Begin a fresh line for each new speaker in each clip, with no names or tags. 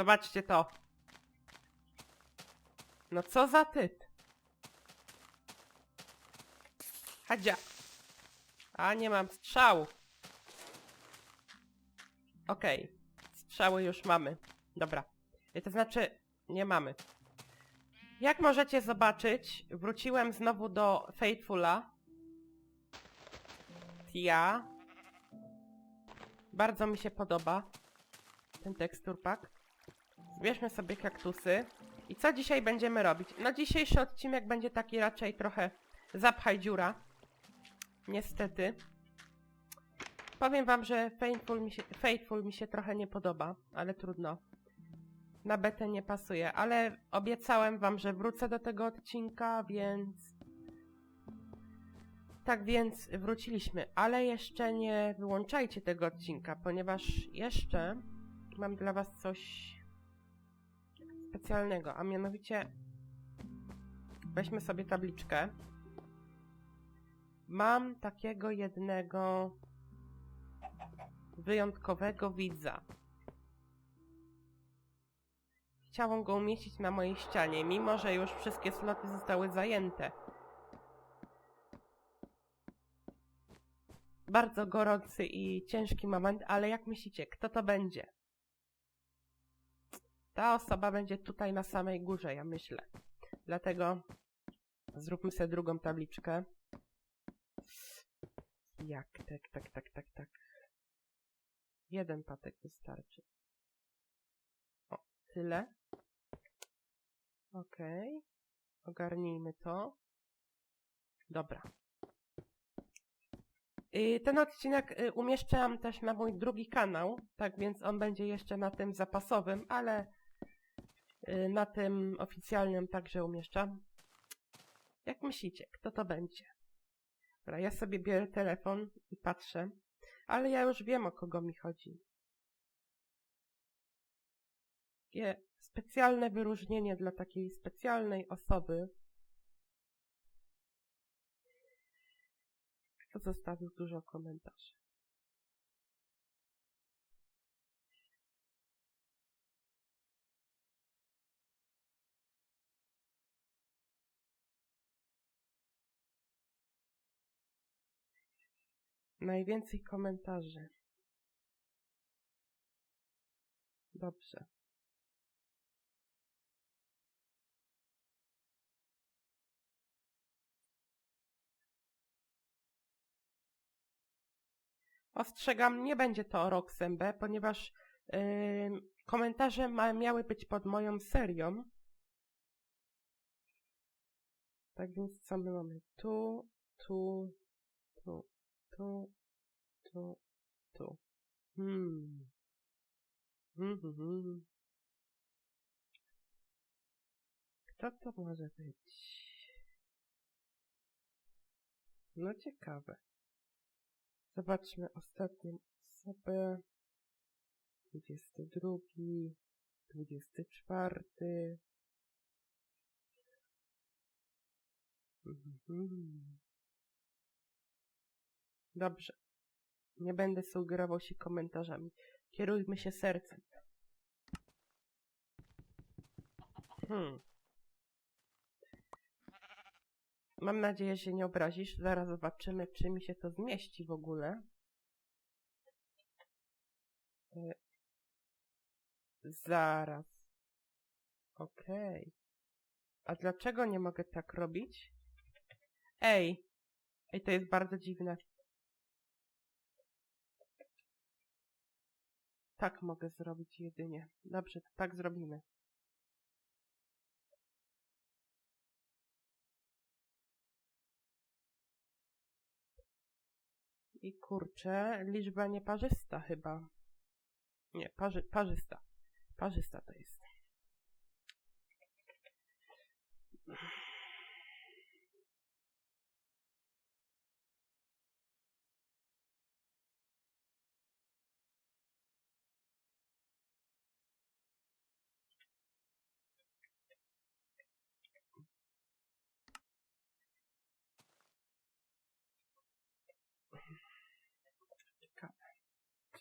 Zobaczcie to. No co za typ. Hadzia. A nie mam strzału. Okej. Strzały już mamy. Dobra. Y, To znaczy, nie mamy. Jak możecie zobaczyć, wróciłem znowu do Faithfula. Tia. Bardzo mi się podoba ten tekstur pack. Zbierzmy sobie kaktusy. I co dzisiaj będziemy robić? No dzisiejszy odcinek będzie taki raczej trochę zapchaj dziura. Niestety. Powiem wam, że Faithful mi, się, Faithful mi się trochę nie podoba, ale trudno. Na betę nie pasuje, ale obiecałem wam, że wrócę do tego odcinka, więc... Tak więc wróciliśmy, ale jeszcze nie wyłączajcie tego odcinka, ponieważ jeszcze mam dla was coś specjalnego, a mianowicie weźmy sobie tabliczkę. Mam takiego jednego wyjątkowego widza. Chciałam go umieścić na mojej ścianie, mimo że już wszystkie sloty zostały zajęte. Bardzo gorący i ciężki moment, ale jak myślicie, kto to będzie? Ta osoba będzie tutaj na samej górze, ja myślę. Dlatego zróbmy sobie drugą tabliczkę. Jak? Tak, tak, tak, tak, tak. Jeden patek wystarczy. O, tyle. Okej. Ogarnijmy to. Dobra. Y, Ten odcinek y, umieszczam też na mój drugi kanał, tak więc on będzie jeszcze na tym zapasowym, ale na tym oficjalnym także umieszczam. Jak myślicie, kto to będzie? Dobra, ja sobie biorę telefon i patrzę, ale ja już wiem o kogo mi chodzi. Takie specjalne wyróżnienie dla takiej specjalnej osoby. Kto zostawił dużo komentarzy? Najwięcej komentarzy. Dobrze. Ostrzegam, nie będzie to Roxembe, ponieważ yy, komentarze ma, miały być pod moją serią. Tak więc co my mamy? Tu, tu, tu, tu, tu, tu. Hmm. Hmm, hmm, hmm. Kto to może być? No ciekawe. Zobaczmy ostatnią osobę. 22, 24. Mhm. Dobrze. Nie będę sugerował się komentarzami. Kierujmy się sercem. Hmm. Mam nadzieję, że nie obrazisz. Zaraz zobaczymy, czy mi się to zmieści w ogóle. E, Zaraz. Okej. A dlaczego nie mogę tak robić? Ej! Ej, to jest bardzo dziwne. Tak mogę zrobić jedynie. Dobrze, tak zrobimy. I kurczę, liczba nieparzysta chyba. Nie, parzy, parzysta. Parzysta to jest.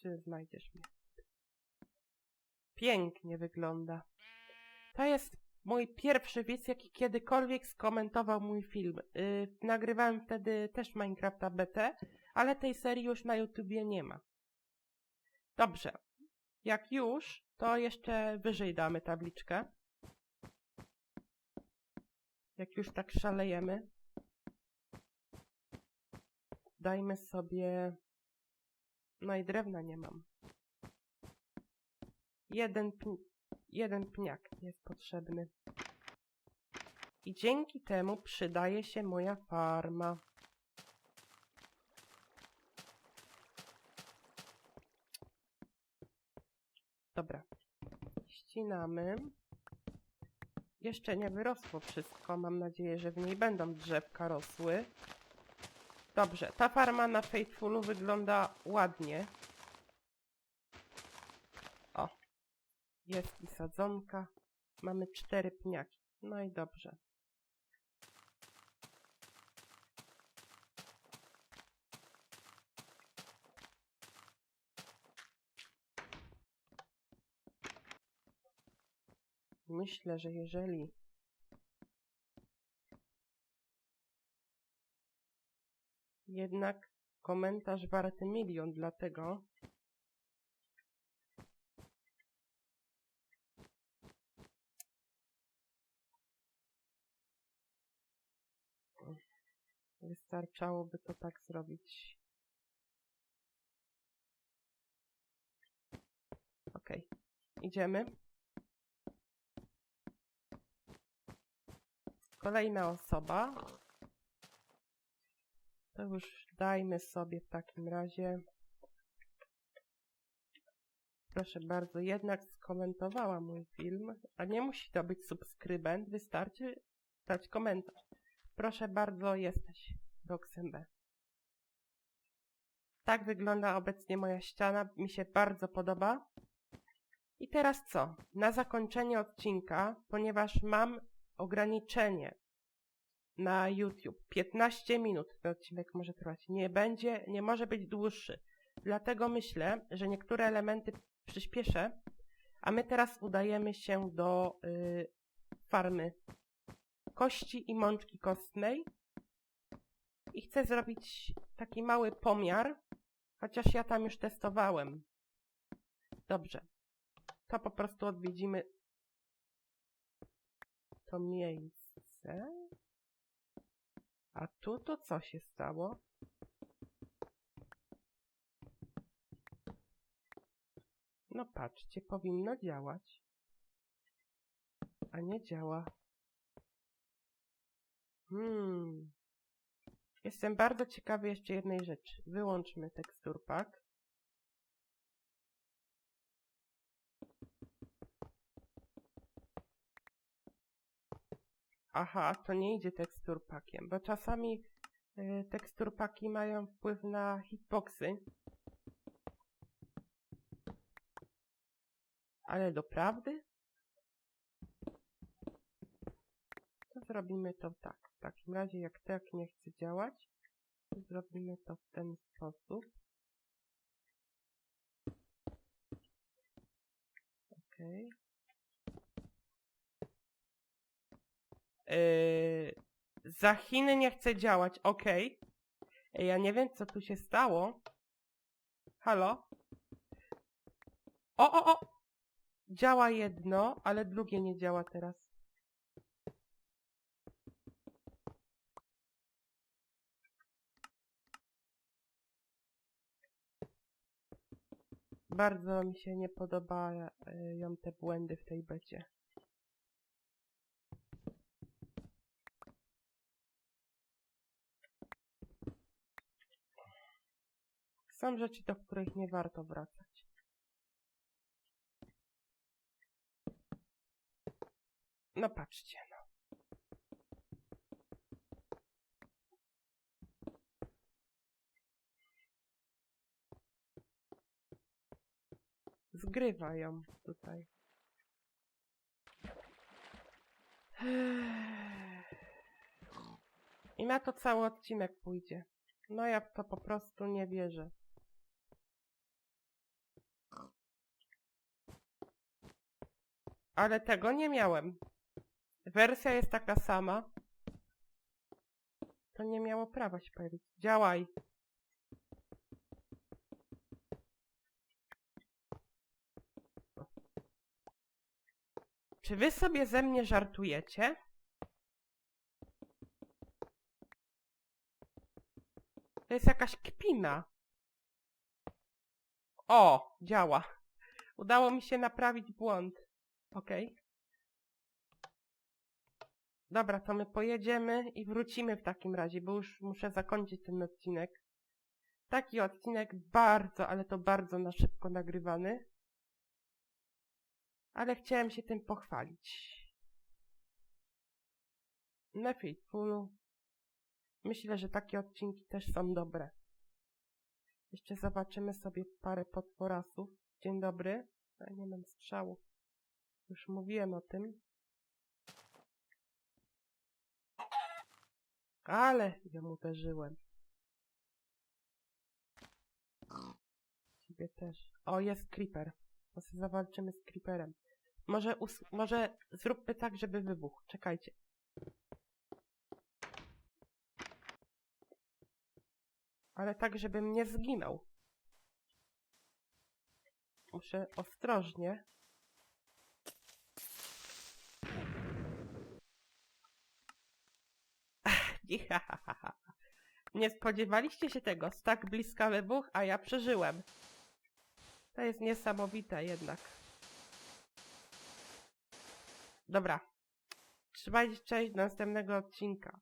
Czy znajdziesz mnie? Pięknie wygląda. To jest mój pierwszy widz, jaki kiedykolwiek skomentował mój film. Yy, nagrywałem wtedy też Minecrafta BT, ale tej serii już na YouTubie nie ma. Dobrze. Jak już, to jeszcze wyżej damy tabliczkę. Jak już tak szalejemy. Dajmy sobie... No i drewna nie mam. Jeden, pni... jeden pniak jest potrzebny. I dzięki temu przydaje się moja farma. Dobra. Ścinamy. Jeszcze nie wyrosło wszystko. Mam nadzieję, że w niej będą drzewka rosły. Dobrze, ta farma na Faithfulu wygląda ładnie. O, jest i sadzonka. Mamy cztery pniaki. No i dobrze. Myślę, że jeżeli jednak komentarz warty milion, dlatego wystarczałoby to tak zrobić. Ok, idziemy. Kolejna osoba. To już dajmy sobie w takim razie. Proszę bardzo, jednak skomentowała mój film, a nie musi to być subskrybent, wystarczy dać komentarz. Proszę bardzo, jesteś Roxem B. Tak wygląda obecnie moja ściana, mi się bardzo podoba. I teraz co? Na zakończenie odcinka, ponieważ mam ograniczenie na YouTube. 15 minut ten odcinek może trwać. Nie będzie, nie może być dłuższy. Dlatego myślę, że niektóre elementy przyspieszę, a my teraz udajemy się do y, farmy kości i mączki kostnej. I chcę zrobić taki mały pomiar, chociaż ja tam już testowałem. Dobrze. To po prostu odwiedzimy to miejsce. A tu to co się stało? No patrzcie, powinno działać. A nie działa. Hmm. Jestem bardzo ciekawy jeszcze jednej rzeczy. Wyłączmy tekstur Aha, to nie idzie tekstur packiem, bo czasami y, tekstur paki mają wpływ na hitboxy. Ale doprawdy? To zrobimy to tak. W takim razie, jak tak nie chce działać, to zrobimy to w ten sposób. Okej. Yy, za Chiny nie chce działać, ok. Ja nie wiem, co tu się stało. Halo? O, o, o! Działa jedno, ale drugie nie działa teraz. Bardzo mi się nie podobają te błędy w tej becie. Są rzeczy, do których nie warto wracać. No patrzcie, no. Zgrywa ją tutaj. I na to cały odcinek pójdzie. No ja to po prostu nie wierzę. Ale tego nie miałem. Wersja jest taka sama. To nie miało prawa się pojawić. Działaj. Czy wy sobie ze mnie żartujecie? To jest jakaś kpina. O, działa. Udało mi się naprawić błąd. Okej. Dobra, to my pojedziemy i wrócimy w takim razie, bo już muszę zakończyć ten odcinek. Taki odcinek bardzo, ale to bardzo na szybko nagrywany. Ale chciałem się tym pochwalić. Na Faithfulu. Myślę, że takie odcinki też są dobre. Jeszcze zobaczymy sobie parę potworasów. Dzień dobry. Ja nie mam strzału. Już mówiłem o tym. Ale ja mu uderzyłem. Ciebie też. O, jest creeper. To sobie zawalczymy z creeperem. Może, może zróbmy tak, żeby wybuchł. Czekajcie. Ale tak, żebym nie zginął. Muszę ostrożnie. Nie spodziewaliście się tego. Z tak bliska wybuch, a ja przeżyłem. To jest niesamowite jednak. Dobra. Trzymajcie cześć do następnego odcinka.